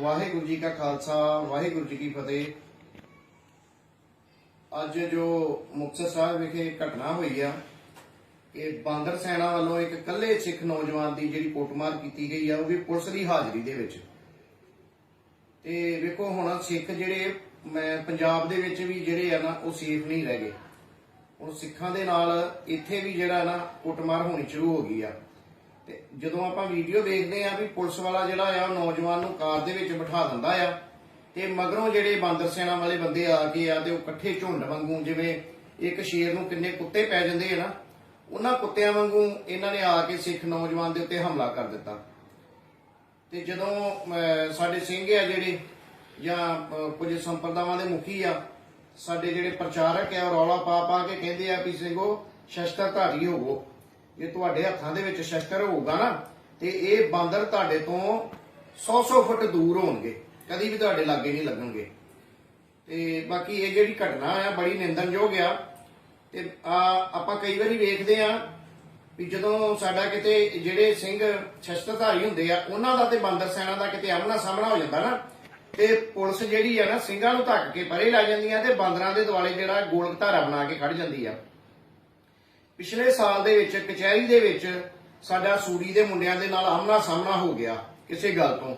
ਵਾਹਿਗੁਰੂ ਜੀ ਕਾ ਖਾਲਸਾ, ਵਾਹਿਗੁਰੂ ਜੀ ਕੀ ਫਤਿਹ। ਅੱਜ ਜੋ ਮੁਕਤਸਰ ਸਾਹਿਬ ਵਿਖੇ ਘਟਨਾ ਹੋਈ ਆ ਕਿ ਬਾਂਦਰ ਸੈਨਾ ਵੱਲੋਂ ਇੱਕ ਇਕੱਲੇ ਸਿੱਖ ਨੌਜਵਾਨ ਦੀ ਜਿਹੜੀ ਕੁੱਟਮਾਰ ਕੀਤੀ ਗਈ ਆ, ਉਹ ਵੀ ਪੁਲਿਸ ਦੀ ਹਾਜ਼ਰੀ ਦੇ ਵਿੱਚ। ਤੇ ਵੇਖੋ ਹੁਣ ਸਿੱਖ ਜਿਹੜੇ, ਮੈਂ ਪੰਜਾਬ ਦੇ ਵਿੱਚ ਵੀ ਜਿਹੜੇ ਆ ਨਾ, ਉਹ ਸੇਫ ਨਹੀਂ ਰਹਿ ਗਏ। ਹੁਣ ਸਿੱਖਾਂ ਦੇ ਨਾਲ ਇੱਥੇ ਵੀ ਜਿਹੜਾ ਨਾ ਕੁੱਟਮਾਰ ਹੋਣੀ ਸ਼ੁਰੂ ਹੋ ਗਈ ਆ। ਤੇ ਜਦੋਂ ਆਪਾਂ ਵੀਡੀਓ ਦੇਖਦੇ ਆ ਵੀ ਪੁਲਿਸ ਵਾਲਾ ਜਿਹੜਾ ਆ ਉਹ ਨੌਜਵਾਨ ਨੂੰ ਕਾਰ ਦੇ ਵਿੱਚ ਬਿਠਾ ਦਿੰਦਾ ਆ ਤੇ ਮਗਰੋਂ ਜਿਹੜੇ ਬਾਂਦਰ ਸੈਨਾ ਵਾਲੇ ਬੰਦੇ ਆ ਕੇ ਆ ਤੇ ਉਹ ਇਕੱਠੇ ਝੁੰਡ ਵਾਂਗੂ ਜਿਵੇਂ ਇੱਕ ਸ਼ੇਰ ਨੂੰ ਕਿੰਨੇ ਕੁੱਤੇ ਪੈ ਜਾਂਦੇ ਆ ਨਾ ਉਹਨਾਂ ਕੁੱਤਿਆਂ ਵਾਂਗੂ ਇਹਨਾਂ ਨੇ ਆ ਕੇ ਸਿੱਖ ਨੌਜਵਾਨ ਦੇ ਉੱਤੇ ਹਮਲਾ ਕਰ ਦਿੱਤਾ। ਤੇ ਜਦੋਂ ਸਾਡੇ ਸਿੰਘ ਆ ਜਿਹੜੇ ਜਾਂ ਅਹ, ਕੁਝ ਸੰਪਰਦਾਵਾਂ ਦੇ ਮੁਖੀ ਆ ਸਾਡੇ ਜਿਹੜੇ ਪ੍ਰਚਾਰਕ ਆ ਰੌਲਾ ਪਾ ਪਾ ਕੇ ਕਹਿੰਦੇ ਆ ਵੀ ਸਿੰਘੋ ਸ਼ਸਤਰਧਾਰੀ ਹੋਵੋ ਜੇ ਤੁਹਾਡੇ ਹੱਥਾਂ ਦੇ ਵਿੱਚ ਸ਼ਸਤਰ ਹੋਊਗਾ ਨਾ, ਤੇ ਇਹ ਬਾਂਦਰ ਤੁਹਾਡੇ ਤੋਂ 100-100 ਫੁੱਟ ਦੂਰ ਹੋਣਗੇ। ਕਦੀ ਵੀ ਤੁਹਾਡੇ ਲਾਗੇ ਨਹੀਂ ਲੱਗਣਗੇ। ਤੇ ਬਾਕੀ ਇਹ ਜਿਹੜੀ ਘਟਨਾ ਆ, ਬੜੀ ਨਿੰਦਣਯੋਗ ਆ। ਤੇ ਆਪਾਂ ਕਈ ਵਾਰੀ ਵੇਖਦੇ ਆ ਵੀ ਜਦੋਂ ਸਾਡਾ ਕਿਤੇ ਜਿਹੜੇ ਸਿੰਘ ਸ਼ਸਤਰਧਾਰੀ ਹੁੰਦੇ ਆ, ਉਹਨਾਂ ਦਾ ਤੇ ਬਾਂਦਰ ਸੈਨਾ ਦਾ ਕਿਤੇ ਆਮਣਾ ਸਾਹਮਣਾ ਹੋ ਜਾਂਦਾ ਨਾ, ਤੇ ਪੁਲਿਸ ਜਿਹੜੀ ਆ ਨਾ, ਸਿੰਘਾਂ ਨੂੰ ਧੱਕ ਕੇ ਪਰੇ ਲੈ ਜਾਂਦੀ ਜਾਂਦੀਆਂ ਤੇ ਬਾਂਦਰਾਂ ਦੇ ਦੁਆਲੇ ਜਿਹੜਾ ਗੋਲਕ ਧਾਰਾ ਬਣਾ ਕੇ ਖੜ ਜਾਂਦੀ ਆ। ਪਿਛਲੇ ਸਾਲ ਦੇ ਵਿੱਚ, ਕਚਹਿਰੀ ਦੇ ਵਿੱਚ ਸਾਡਾ ਸੂਰੀ ਦੇ ਮੁੰਡਿਆਂ ਦੇ ਨਾਲ ਆਮਣਾ ਸਾਹਮਣਾ ਹੋ ਗਿਆ ਕਿਸੇ ਗੱਲ ਤੋਂ।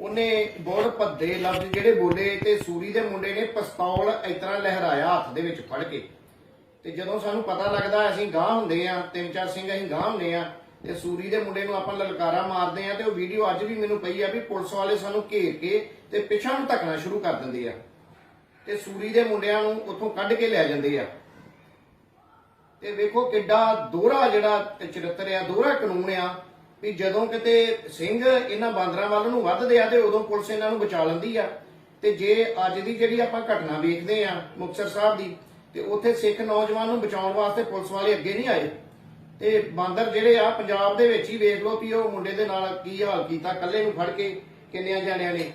ਉਹਨੇ ਬਹੁਤ ਭੱਦੇ ਲਫ਼ਜ਼ ਜਿਹੜੇ ਬੋਲੇ ਤੇ ਸੂਰੀ ਦੇ ਮੁੰਡੇ ਨੇ ਪਿਸਤੌਲ ਇਸ ਲਹਿਰਾਇਆ ਹੱਥ ਦੇ ਵਿੱਚ ਫੜ ਕੇ। ਤੇ ਜਦੋਂ ਸਾਨੂੰ ਪਤਾ ਲੱਗਦਾ ਅਸੀਂ ਗਾਂਹ ਹੁੰਦੇ ਆ ਤਿੰਨ ਚਾਰ ਸਿੰਘ ਅਸੀਂ ਗਾਂਹ ਹੁੰਦੇ ਆ ਤੇ ਸੂਰੀ ਦੇ ਮੁੰਡੇ ਨੂੰ ਆਪਾਂ ਲਲਕਾਰਾ ਮਾਰਦੇ ਆ ਤੇ ਉਹ ਵੀਡੀਓ ਅੱਜ ਵੀ ਮੈਨੂੰ ਪਈ ਆ ਵੀ ਪੁਲਿਸ ਵਾਲੇ ਸਾਨੂੰ ਘੇਰ ਕੇ ਤੇ ਪਿਛਾਂ ਨੂੰ ਧੱਕਣਾ ਸ਼ੁਰੂ ਕਰ ਦਿੰਦੇ ਆ। ਤੇ ਸੂਰੀ ਦੇ ਮੁੰਡਿਆਂ ਨੂੰ ਉੱਥੋਂ ਕੱਢ ਕੇ ਲੈ ਜਾਂਦੇ ਆ। ਤੇ ਵੇਖੋ ਕਿੱਡਾ ਦੋਹਰਾ ਜਿਹੜਾ ਚਰਿੱਤਰ ਆ, ਦੋਹਰਾ ਕਾਨੂੰਨ ਆ ਵੀ ਜਦੋਂ ਕਿਤੇ ਸਿੰਘ ਇਹਨਾਂ ਬਾਂਦਰਾਂ ਵੱਲ ਨੂੰ ਵੱਧਦੇ ਆ ਤੇ ਉਦੋਂ ਪੁਲਿਸ ਇਹਨਾਂ ਨੂੰ ਬਚਾ ਲੈਂਦੀ ਆ। ਤੇ ਜੇ ਅੱਜ ਦੀ ਜਿਹੜੀ ਆਪਾਂ ਘਟਨਾ ਵੇਖਦੇ ਆ ਮੁਕਤਸਰ ਸਾਹਿਬ ਦੀ, ਤੇ ਉੱਥੇ ਸਿੱਖ ਨੌਜਵਾਨ ਨੂੰ ਬਚਾਉਣ ਵਾਸਤੇ ਪੁਲਿਸ ਵਾਲੇ ਅੱਗੇ ਨਹੀਂ ਆਏ। ਤੇ ਬਾਂਦਰ ਜਿਹੜੇ ਆ, ਪੰਜਾਬ ਦੇ ਵਿੱਚ ਹੀ ਵੇਖ ਲਓ ਵੀ ਉਹ ਮੁੰਡੇ ਦੇ ਨਾਲ ਕੀ ਹਾਲ ਕੀਤਾ ਕੱਲੇ ਨੂੰ ਫੜ ਕੇ ਕਿੰਨਿਆਂ ਜਾਣਿਆਂ ਨੇ।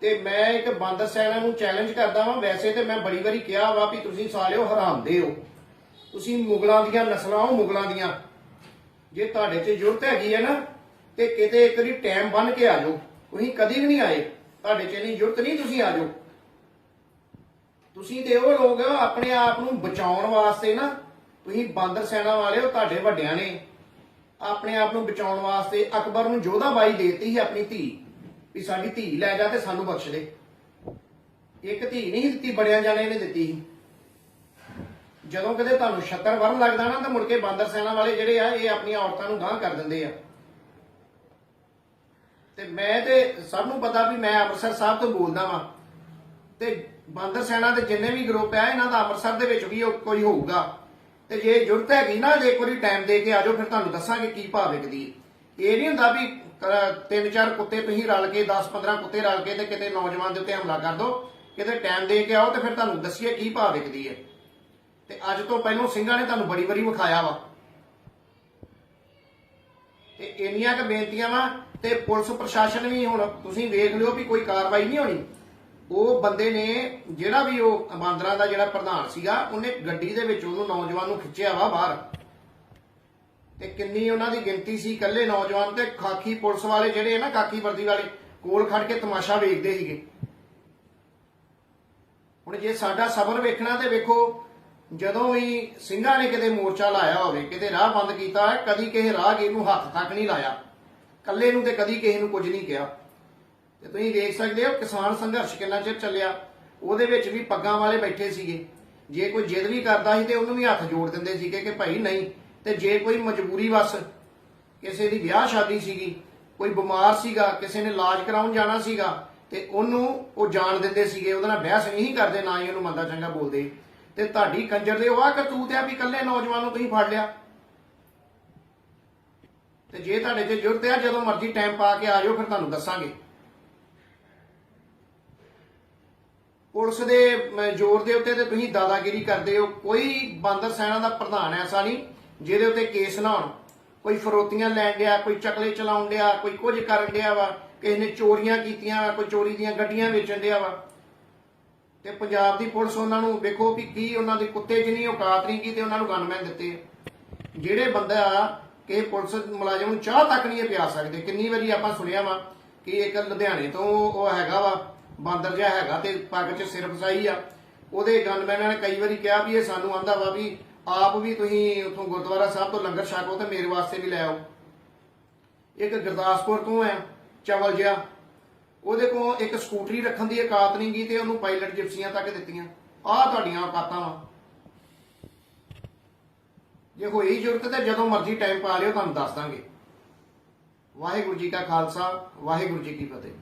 ਤੇ ਮੈਂ ਇੱਕ ਬਾਂਦਰ ਸੈਨਾ ਨੂੰ ਚੈਲੰਜ ਕਰਦਾ ਵਾਂ, ਵੈਸੇ ਤੇ ਮੈਂ ਬੜੀ ਵਾਰੀ ਕਿਹਾ ਵਾ ਵੀ ਤੁਸੀਂ ਸਾਲਿਓ ਹਰਾਮਦੇ ਹੋ। ਤੁਸੀਂ ਮੁਗਲਾਂ ਦੀਆਂ ਨਸਲਾਂ ਹੋ, ਮੁਗਲਾਂ ਦੀਆਂ। ਜੇ ਤੁਹਾਡੇ 'ਚ ਜ਼ਰੂਰਤ ਹੈਗੀ ਹੈ ਨਾ, ਤੇ ਕਿਤੇ ਇੱਕ ਵਾਰੀ ਟਾਈਮ ਬੰਨ ਕੇ ਆ ਜਾਓ। ਤੁਸੀਂ ਕਦੀ ਵੀ ਨਹੀਂ ਆਏ। ਤੁਹਾਡੇ 'ਚ ਇੰਨੀ ਜ਼ਰੂਰਤ ਨਹੀਂ ਤੁਸੀਂ ਆ ਜਾਓ। ਤੁਸੀਂ ਤੇ ਉਹ ਲੋਕ ਆਪਣੇ ਆਪ ਨੂੰ ਬਚਾਉਣ ਵਾਸਤੇ ਨਾ, ਤੁਸੀਂ ਬਾਂਦਰ ਸੈਨਾ ਵਾਲੇ ਹੋ, ਤੁਹਾਡੇ ਵੱਡਿਆਂ ਨੇ। ਆਪਣੇ ਆਪ ਨੂੰ ਬਚਾਉਣ ਵਾਸਤੇ ਅਕਬਰ ਨੂੰ ਜੋਧਾ ਬਾਈ ਦੇਤੀ ਸੀ ਆਪਣੀ ਧੀ, ਵੀ ਸਾਡੀ ਧੀ ਲੈ ਜਾ ਤੇ ਸਾਨੂੰ ਬਖਸ਼ ਦੇ। ਇੱਕ ਧੀ ਨਹੀਂ ਦਿੱਤੀ, ਬੜਿਆਂ ਜਾਣੇ ਨੇ ਦਿੱਤੀ ਸੀ। ਜਦੋਂ ਕਦੇ ਤੁਹਾਨੂੰ ਛੱਤਰ ਵਰਨ ਲੱਗਦਾ ਨਾ, ਤਾਂ ਮੁੜ ਕੇ ਬਾਂਦਰ ਸੈਨਾ ਵਾਲੇ ਜਿਹੜੇ ਆ, ਇਹ ਆਪਣੀਆਂ ਔਰਤਾਂ ਨੂੰ ਗਾਂਹ ਕਰ ਦਿੰਦੇ ਆ। ਤੇ ਮੈਂ ਤੇ ਸਭ ਨੂੰ ਪਤਾ ਵੀ ਮੈਂ ਅੰਮ੍ਰਿਤਸਰ ਸਾਹਿਬ ਤੋਂ ਬੋਲਦਾ ਵਾਂ। ਤੇ ਬਾਂਦਰ ਸੈਨਾ ਦੇ ਜਿੰਨੇ ਵੀ ਗਰੁੱਪ ਆ, ਇਹਨਾਂ ਦਾ ਅੰਮ੍ਰਿਤਸਰ ਦੇ ਵਿੱਚ ਵੀ ਕੋਈ ਹੋਊਗਾ। ਤੇ ਜੇ ਜ਼ਰੂਰਤ ਹੈਗੀ ਨਾ, ਜੇ ਕੋਈ ਵਾਰੀ ਟਾਈਮ ਦੇ ਕੇ ਆਜੋ ਫਿਰ ਤੁਹਾਨੂੰ ਦੱਸਾਂਗੇ ਕੀ ਭਾਅ ਵਿਕਦੀ ਇਹ ਨਹੀਂ ਹੁੰਦਾ ਵੀ ਤਿੰਨ ਚਾਰ ਕੁੱਤੇ ਤੁਸੀਂ ਰਲ ਕੇ 10 15 ਕੁੱਤੇ ਰਲ ਕੇ ਤੇ ਕਿਤੇ ਨੌਜਵਾਨ ਦੇ ਉੱਤੇ ਹਮਲਾ ਕਰ ਦੋ। ਕਿਤੇ ਟਾਈਮ ਦੇ ਕੇ ਆਓ ਤੇ ਫਿਰ ਤੁਹਾਨੂੰ ਦੱਸੀਏ ਕੀ ਭਾਅ ਵਿਕਦੀ ਹੈ। ਤੇ ਅੱਜ ਤੋਂ ਪਹਿਲਾਂ ਸਿੰਘਾਂ ਨੇ ਤੁਹਾਨੂੰ ਬੜੀ ਵਾਰੀ ਵਿਖਾਇਆ ਵਾ। ਤੇ ਇੰਨੀਆਂ ਕੁ ਬੇਨਤੀਆਂ ਵਾ ਤੇ ਪੁਲਿਸ ਪ੍ਰਸ਼ਾਸਨ ਵੀ ਹੁਣ ਤੁਸੀਂ ਵੇਖ ਲਿਓ ਵੀ ਕੋਈ ਕਾਰਵਾਈ ਨਹੀਂ ਹੋਣੀ। ਉਹ ਬੰਦੇ ਨੇ ਜਿਹੜਾ ਵੀ ਉਹ ਬਾਂਦਰਾਂ ਦਾ ਜਿਹੜਾ ਪ੍ਰਧਾਨ ਸੀਗਾ, ਉਹਨੇ ਗੱਡੀ ਦੇ ਵਿੱਚ ਉਹਨੂੰ ਨੌਜਵਾਨ ਨੂੰ ਖਿੱਚਿਆ ਵਾ ਬਾਹਰ। ਤੇ ਕਿੰਨੀ ਉਹਨਾਂ ਦੀ ਗਿਣਤੀ ਸੀ ਇਕੱਲੇ ਨੌਜਵਾਨ ਤੇ ਖਾਕੀ ਪੁਲਿਸ ਵਾਲੇ ਜਿਹੜੇ ਨਾ ਕਾਕੀ ਵਰਦੀ ਵਾਲੇ, ਕੋਲ ਖੜ ਕੇ ਤਮਾਸ਼ਾ ਵੇਖਦੇ ਸੀਗੇ। ਹੁਣ ਜੇ ਸਾਡਾ ਸਬਰ ਵੇਖਣਾ ਤੇ ਵੇਖੋ ਜਦੋਂ ਵੀ ਸਿੰਘਾਂ ਨੇ ਕਿਤੇ ਮੋਰਚਾ ਲਾਇਆ ਹੋਵੇ, ਕਿਤੇ ਰਾਹ ਬੰਦ ਕੀਤਾ ਹੈ ਕਦੀ ਕਿਸੇ ਰਾਹਗੀਰ ਨੂੰ ਹੱਥ ਤੱਕ ਨਹੀਂ ਲਾਇਆ। ਕੱਲੇ ਨੂੰ ਤੇ ਕਦੀ ਕਿਸੇ ਨੂੰ ਕੁਝ ਨਹੀਂ ਕਿਹਾ। ਤੇ ਤੁਸੀਂ ਦੇਖ ਸਕਦੇ ਹੋ ਕਿਸਾਨ ਸੰਘਰਸ਼ ਕਿੰਨਾ ਚਿਰ ਚੱਲਿਆ। ਉਹਦੇ ਵਿੱਚ ਵੀ ਪੱਗਾਂ ਵਾਲੇ ਬੈਠੇ ਸੀਗੇ। ਜੇ ਕੋਈ ਜਿੱਦ ਵੀ ਕਰਦਾ ਸੀ ਤੇ ਉਹਨੂੰ ਵੀ ਹੱਥ ਜੋੜ ਦਿੰਦੇ ਸੀਗੇ ਕਿ ਭਾਈ ਨਹੀਂ, ਤੇ ਜੇ ਕੋਈ ਮਜਬੂਰੀ ਵਸ, ਕਿਸੇ ਦੀ ਵਿਆਹ ਸ਼ਾਦੀ ਸੀਗੀ, ਕੋਈ ਬਿਮਾਰ ਸੀਗਾ, ਕਿਸੇ ਨੇ ਇਲਾਜ ਕਰਾਉਣ ਜਾਣਾ ਸੀਗਾ, ਤੇ ਉਹਨੂੰ ਉਹ ਜਾਣ ਦਿੰਦੇ ਸੀਗੇ, ਉਹਦੇ ਨਾਲ ਬਹਿਸ ਨਹੀਂ ਕਰਦੇ, ਨਾ ਹੀ ਉਹਨੂੰ ਮੰਦਾ ਚੰਗਾ ਬੋਲਦੇ। ਤੇ ਤੁਹਾਡੀ ਕੰਜਰ ਦੇ ਉਹ ਆ ਕਰਤੂਤ ਆ ਵੀ ਇਕੱਲੇ ਨੌਜਵਾਨ ਨੂੰ ਤੁਸੀਂ ਫੜ ਲਿਆ। ਤੇ ਜੇ ਤੁਹਾਡੇ ਤੇ ਜ਼ਰੂਰਤ ਆ, ਜਦੋਂ ਮਰਜ਼ੀ ਟਾਈਮ ਪਾ ਕੇ ਆ ਜਾਓ ਫਿਰ ਤੁਹਾਨੂੰ ਦੱਸਾਂਗੇ। ਪੁਲਿਸ ਦੇ ਜ਼ੋਰ ਦੇ ਉੱਤੇ ਤੇ ਤੁਸੀਂ ਦਾਦਾਗਿਰੀ ਕਰਦੇ ਹੋ। ਕੋਈ ਬਾਂਦਰ ਸੈਨਾ ਦਾ ਪ੍ਰਧਾਨ ਐਸਾ ਨਹੀਂ, ਜਿਹਦੇ ਉੱਤੇ ਕੇਸ ਨਾ ਹੋਣ। ਕੋਈ ਫਰੋਤੀਆਂ ਲੈਣ ਡਿਆ, ਕੋਈ ਚਕਲੇ ਚਲਾਉਣ ਡਿਆ, ਕੋਈ ਕੁਝ ਕਰਨ ਡਿਆ ਵਾ, ਕਿਸੇ ਨੇ ਚੋਰੀਆਂ ਕੀਤੀਆਂ ਵਾ, ਕੋਈ ਚੋਰੀ ਦੀਆਂ ਗੱਡੀਆਂ ਵੇਚਣ ਡਿਆ ਵਾ। ਤੇ ਪੰਜਾਬ ਦੀ ਪੁਲਿਸ ਉਹਨਾਂ ਨੂੰ ਵੇਖੋ ਵੀ ਕੀ ਉਹਨਾਂ ਦੇ ਕੁੱਤੇ ਜਿੰਨੀ ਔਕਾਤ ਨਹੀਂ ਕੀ ਤੇ ਉਹਨਾਂ ਨੂੰ ਗਨਮੈਨ ਦਿੱਤੇ ਜਿਹੜੇ ਬੰਦਾ ਕਿ ਪੁਲਿਸ ਮੁਲਾਜ਼ਮ ਨੂੰ ਚਾਹ ਤੱਕ ਨਹੀਂ ਪਿਆ ਸਕਦੇ, ਕਿੰਨੀ ਵਾਰੀ ਆਪਾਂ ਸੁਣਿਆ ਵਾ ਕਿ ਇੱਕ ਲੁਧਿਆਣੇ ਤੋਂ ਉਹ ਹੈਗਾ ਵਾ, ਬਾਂਦਰ ਜਿਹਾ ਹੈਗਾ ਤੇ ਪੱਗ 'ਚ ਸਿਰ ਫਸਾਈ ਆ। ਉਹਦੇ ਗਨਮੈਨਾਂ ਨੇ ਕਈ ਵਾਰੀ ਕਿਹਾ ਵੀ ਇਹ ਸਾਨੂੰ ਆਂਦਾ ਵਾ ਵੀ ਆਪ ਵੀ ਤੁਸੀਂ ਉੱਥੋਂ ਗੁਰਦੁਆਰਾ ਸਾਹਿਬ ਤੋਂ ਲੰਗਰ ਛਕੋ ਤੇ ਮੇਰੇ ਵਾਸਤੇ ਵੀ ਲੈ ਆਓ। ਇੱਕ ਗੁਰਦਾਸਪੁਰ ਤੋਂ ਹੈ ਚਵਲ ਜਿਹਾ। ਉਹਦੇ ਕੋਲ ਇੱਕ ਸਕੂਟਰੀ ਰੱਖਣ ਦੀ ਔਕਾਤ ਨਹੀਂ ਗਈ ਤੇ ਉਹਨੂੰ ਪਾਇਲਟ ਜਿਪਸੀਆਂ ਤੱਕ ਦਿੱਤੀਆਂ। ਆਹ ਤੁਹਾਡੀਆਂ ਔਕਾਤਾਂ ਵਾ। ਜੇ ਹੋਈ ਜ਼ਰੂਰਤ ਤੇ ਜਦੋਂ ਮਰਜ਼ੀ ਟਾਈਮ ਪਾ ਲਿਓ, ਤੁਹਾਨੂੰ ਦੱਸ ਦਾਂਗੇ। ਵਾਹਿਗੁਰੂ ਜੀ ਕਾ ਖਾਲਸਾ, ਵਾਹਿਗੁਰੂ ਜੀ ਕੀ ਫਤਿਹ।